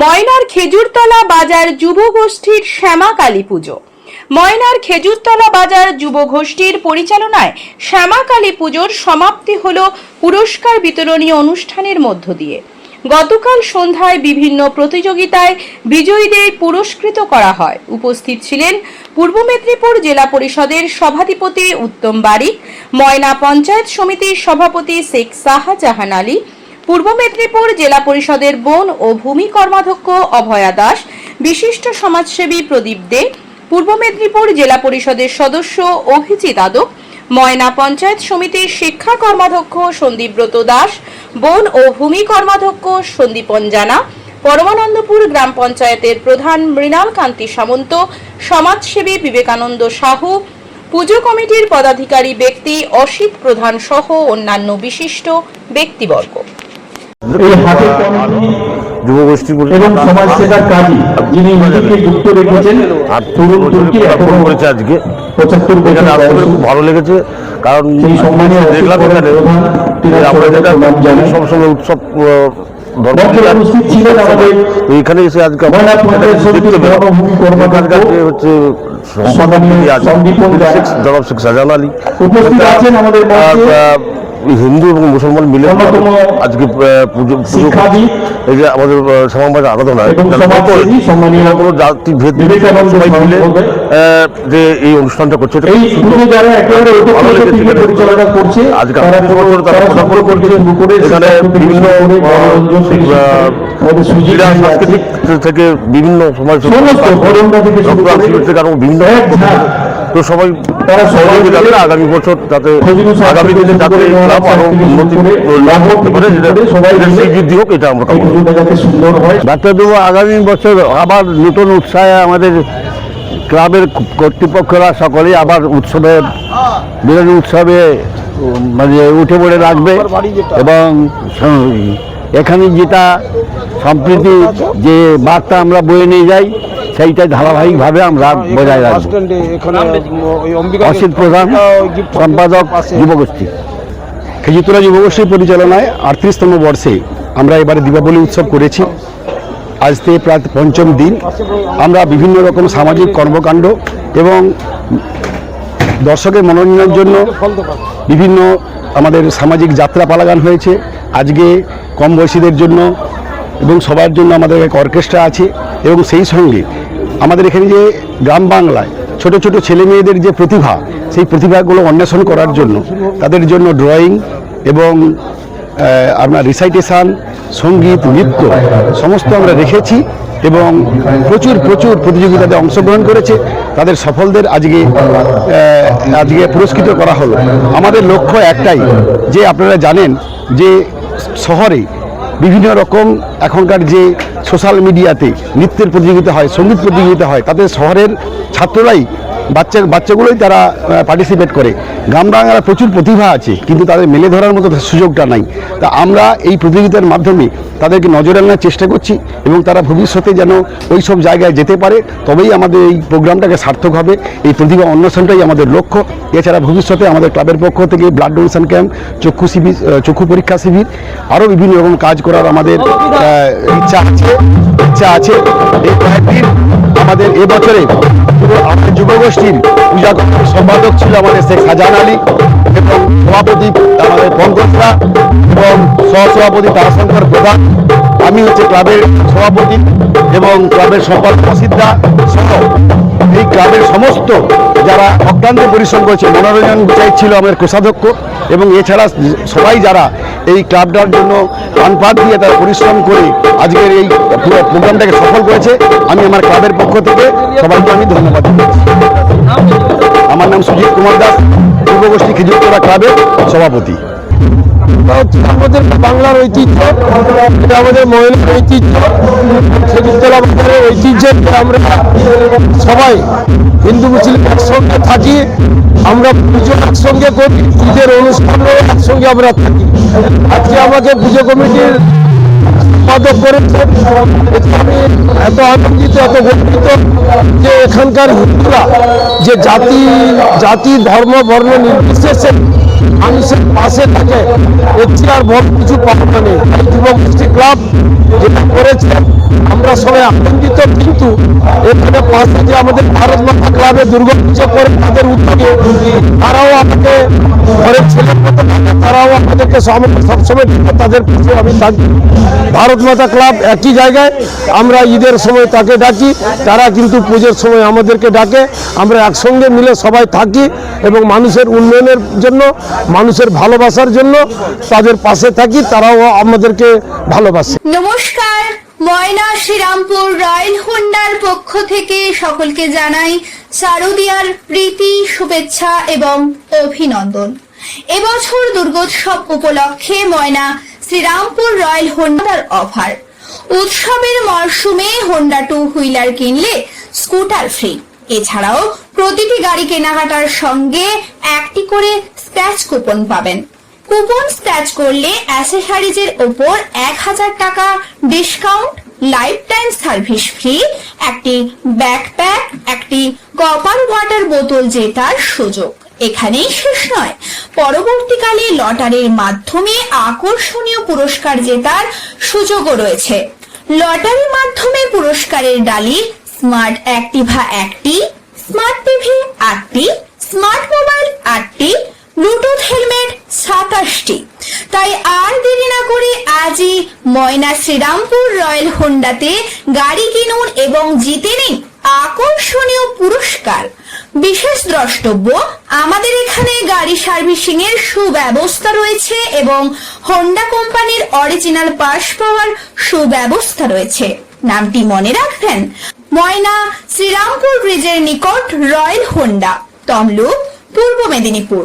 ময়নার খেজুরতলা বাজার যুব গোষ্ঠীর শ্যামা কালী পুজো। ময়নার খেজুরতলা বাজার যুব গোষ্ঠীর পরিচালনায় শ্যামা কালী পুজোর সমাপ্তি হল পুরস্কার বিতরণী অনুষ্ঠানের মধ্য দিয়ে। গতকাল সন্ধ্যায় বিভিন্ন প্রতিযোগিতায় বিজয়ীদের পুরস্কৃত করা হয়। উপস্থিত ছিলেন পূর্ব মেদিনীপুর জেলা পরিষদের সভাধিপতি উত্তম বারিক, ময়না পঞ্চায়েত সমিতির সভাপতি শেখ শাহজাহান আলী পূর্ব মেদিনীপুর জেলা পরিষদের বন ও ভূমি কর্মাধ্যক্ষ অভয়া দাস, বিশিষ্ট সমাজসেবী প্রদীপ দে, পূর্ব মেদিনীপুর জেলা পরিষদের সদস্য অভিজিৎ আদক, ময়না পঞ্চায়েত সমিতির শিক্ষা কর্মাধ্যক্ষ সন্দীপব্রত দাস, বন ও ভূমি কর্মাধ্যক্ষ সন্দীপন জানা, পরমানন্দপুর গ্রাম পঞ্চায়েতের প্রধান মৃণাল কান্তি সামন্ত, সমাজসেবী বিবেকানন্দ সাহু, পুজো কমিটির পদাধিকারী ব্যক্তি অসিত প্রধান সহ অন্যান্য বিশিষ্ট ব্যক্তিবর্গ। এই হাতে কমিটি যুব গোষ্ঠী বলে এবং সমাজ সেবার কাজী যিনি নিজেকে যুক্ত রেখেছেন আর তরুণ তুর্কি পদার্পণ করেছে আজকে। পঁচাত্তর বছর আসলে খুব ভালো লেগেছে কারণ সেই সম্মানীয় দেখলাম এখানে আমরা যেটা সবসময় উৎসব উপস্থিত ছিলেন আমাদের এখানে এসে আজকে হচ্ছে সন্দীপন জনাব শেখ শাহজাহান আলী। উপস্থিত আছেন আমাদের হিন্দু এবং মুসলমান মিলে আজকে পুজো পুজো এই যে আমাদের শ্যামাবাজার আরাধনা কোনো জাতি ভেদ সবাই মিলে যে এই অনুষ্ঠানটা করছে এখানে। আজকে তারা আটত্রিশ বছর তারা তারা পদার্পণ করছে। এখানে বিভিন্ন ক্রীড়া সাংস্কৃতিক থেকে বিভিন্ন সমাজ থেকে বিভিন্ন তো সবাই মিলে যাতে আগামী বছর যাতে আগামী দিনে যাতে ক্লাব আরও উন্নতি করতে পারে করে বৃদ্ধি হোক এটা আমরা করি। আগামী বছর আবার নতুন উৎসাহে আমাদের ক্লাবের কর্তৃপক্ষরা সকলেই আবার উৎসবে বিরোধী উৎসবে মানে উঠে পড়ে রাখবে এবং এখানে যেটা সম্প্রীতি যে বার্তা আমরা বয়ে নিয়ে যাই সেইটাই ধারাবাহিকভাবে আমরা বজায় রাখব। অসিত প্রধান সম্পাদক যুবগোষ্ঠী। খেজিতলা যুবগোষ্ঠীর পরিচালনায় আটত্রিশতম বর্ষে আমরা এবারে দীপাবলি উৎসব করেছি। আজ থেকে প্রায় পঞ্চম দিন। আমরা বিভিন্ন রকম সামাজিক কর্মকাণ্ড এবং দর্শকের মনোরঞ্জনের জন্য বিভিন্ন আমাদের সামাজিক যাত্রা পালাগান হয়েছে। আজকে কম বয়সীদের জন্য এবং সবার জন্য আমাদের এক অর্কেস্ট্রা আছে এবং সেই সঙ্গে আমাদের এখানে যে গ্রাম বাংলায় ছোট ছোট ছেলে মেয়েদের যে প্রতিভা, সেই প্রতিভাগুলো অন্বেষণ করার জন্য, তাদের জন্য ড্রয়িং এবং আপনার রিসাইটেশন, সংগীত, নৃত্য, সমস্ত আমরা রেখেছি এবং প্রচুর প্রচুর প্রতিযোগিতাতে অংশগ্রহণ করেছে। তাদের সফলদের আজকে আজকে পুরস্কৃত করা হলো। আমাদের লক্ষ্য একটাই, যে আপনারা জানেন যে শহরে বিভিন্ন রকম এখনকার যে সোশ্যাল মিডিয়াতে নৃত্যের প্রতিযোগিতা হয়, সংগীত প্রতিযোগিতা হয়, তাতে শহরের ছাত্ররাই বাচ্চা বাচ্চাগুলোই তারা পার্টিসিপেট করে। গ্রাম প্রচুর প্রতিভা আছে, কিন্তু তাদের মেলে ধরার মতো সুযোগটা নাই। তা আমরা এই প্রতিযোগিতার মাধ্যমে তাদেরকে নজরে আনার চেষ্টা করছি এবং তারা ভবিষ্যতে যেন ওই সব জায়গায় যেতে পারে, তবেই আমাদের এই প্রোগ্রামটাকে সার্থক হবে। এই প্রতিভা অন্বেষণটাই আমাদের লক্ষ্য। এছাড়া ভবিষ্যতে আমাদের ক্লাবের পক্ষ থেকে ব্লাড ডোনেশন ক্যাম্প চক্ষু শিবির চক্ষু পরীক্ষা শিবির, আরও বিভিন্ন রকম কাজ করার আমাদের ইচ্ছা আছে ইচ্ছা আছে। এই কয়েকদিন আমাদের এবছরে পুরো আমাদের যুবগোষ্ঠীর পূজা কমিটির সম্পাদক ছিল আমাদের শেখ হাজান আলী, এবং সভাপতি আমাদের পঙ্কজরা এবং সহসভাপতি তারাশঙ্কর প্রধান। আমি হচ্ছে ক্লাবের সভাপতি এবং ক্লাবের সকল প্রসিদ্ধা সহ এই ক্লাবের সমস্ত যারা অক্লান্ত পরিশ্রম করেছে, মনোরঞ্জন চাই ছিল আমাদের কোষাধ্যক্ষ এবং এছাড়া সবাই যারা এই ক্লাবটার জন্য প্রাণপাত দিয়ে তারা পরিশ্রম করে আজকের এই পুরো প্রোগ্রামটাকে সফল করেছে, আমি আমার ক্লাবের পক্ষ থেকে সবাইকে আমি ধন্যবাদ আমার নাম সুজিত কুমার দাস, পূর্বগোষ্ঠী খেজুরতলা ক্লাবের সভাপতি। এটা হচ্ছে আমাদের বাংলার ঐতিহ্য, এটা আমাদের মহিলার ঐতিহ্য খেজুরতলা বাজারের ঐতিহ্যের আমরা সবাই হিন্দু মুসলিম একসঙ্গে থাকি, আমরা পুজো একসঙ্গে করি, ঈদের অনুষ্ঠানও একসঙ্গে আমরা থাকি। আজকে আমাকে পুজো কমিটির সম্পাদক করেছেন আমি এত আনন্দিত, এত গর্বিত যে এখানকার হিন্দুরা যে জাতি জাতি, ধর্ম, বর্ণ নির্বিশেষে মানুষের পাশে থাকে। এর আর বড় কিছু পাওয়া নেই। এই যুবগোষ্ঠী ক্লাব যেটা করেছে, আমরা সবাই আনন্দিত, কিন্তু এখানে পাশে যে আমাদের ভারত মাতা ক্লাবে দুর্গা পুজো করে তাদের উদ্যোগে তারাও আমাকে ঘরের ছেলের মতো তারাও আমাদেরকে সবসময় তাদের পাশে আমি থাকি ভারত মাতা ক্লাব একই জায়গায়। আমরা ঈদের সময় তাকে ডাকি, তারা কিন্তু পুজোর সময় আমাদেরকে ডাকে। আমরা একসঙ্গে মিলে সবাই থাকি এবং মানুষের উন্নয়নের জন্য, মানুষের ভালোবাসার জন্য তাদের পাশে থাকি, তারাও আমাদেরকে ভালোবাসে। নমস্কার, ময়না শ্রীরামপুর রয়্যাল হোন্ডার পক্ষ থেকে সকলকে জানাই শারদিয়ার প্রীতি, শুভেচ্ছা এবং অভিনন্দন। এবছর দুর্গোৎসব উপলক্ষে ময়না শ্রীরামপুর রয়্যাল হোন্ডার অফার। উৎসবের মরশুমে হোন্ডা টু হুইলার কিনলে স্কুটার ফ্রি। এছাড়াও প্রতিটি গাড়ি কেনাকাটার সঙ্গে একটি করে স্ক্র্যাচ কুপন পাবেন। কুপন স্ক্র্যাচ করলে অ্যাসেসারিজের ওপর এক হাজার টাকা discount life time service free, একটি ব্যাকপ্যাক, একটি কপার ওয়াটার বোতল জেতার সুযোগ। এখানেই শেষ নয়। পরবর্তীকালে লটারির মাধ্যমে আকর্ষণীয় পুরস্কার জেতার সুযোগও রয়েছে। লটারির মাধ্যমে পুরস্কারের ডালি, স্মার্ট অ্যাক্টিভা একটি, স্মার্ট টিভি আটটি, স্মার্ট মোবাইল আটটি, ব্লুটুথ হেলমেট সাতাশটি। তাই আর দেরি না করে আজই ময়না শ্রীরামপুর রয়্যাল হোন্ডাতে গাড়ি কিনুন এবং জিতে নিন আকর্ষণীয় পুরস্কার। বিশেষ দ্রষ্টব্য, আমাদের এখানে গাড়ি সার্ভিসিং এর সুব্যবস্থা রয়েছে এবং হোন্ডা কোম্পানির অরিজিনাল পার্স পাওয়ার সুব্যবস্থা রয়েছে। নামটি মনে রাখবেন, ময়না শ্রীরামপুর ব্রিজের নিকট রয়্যাল হোন্ডা তমলুক, পূর্ব মেদিনীপুর।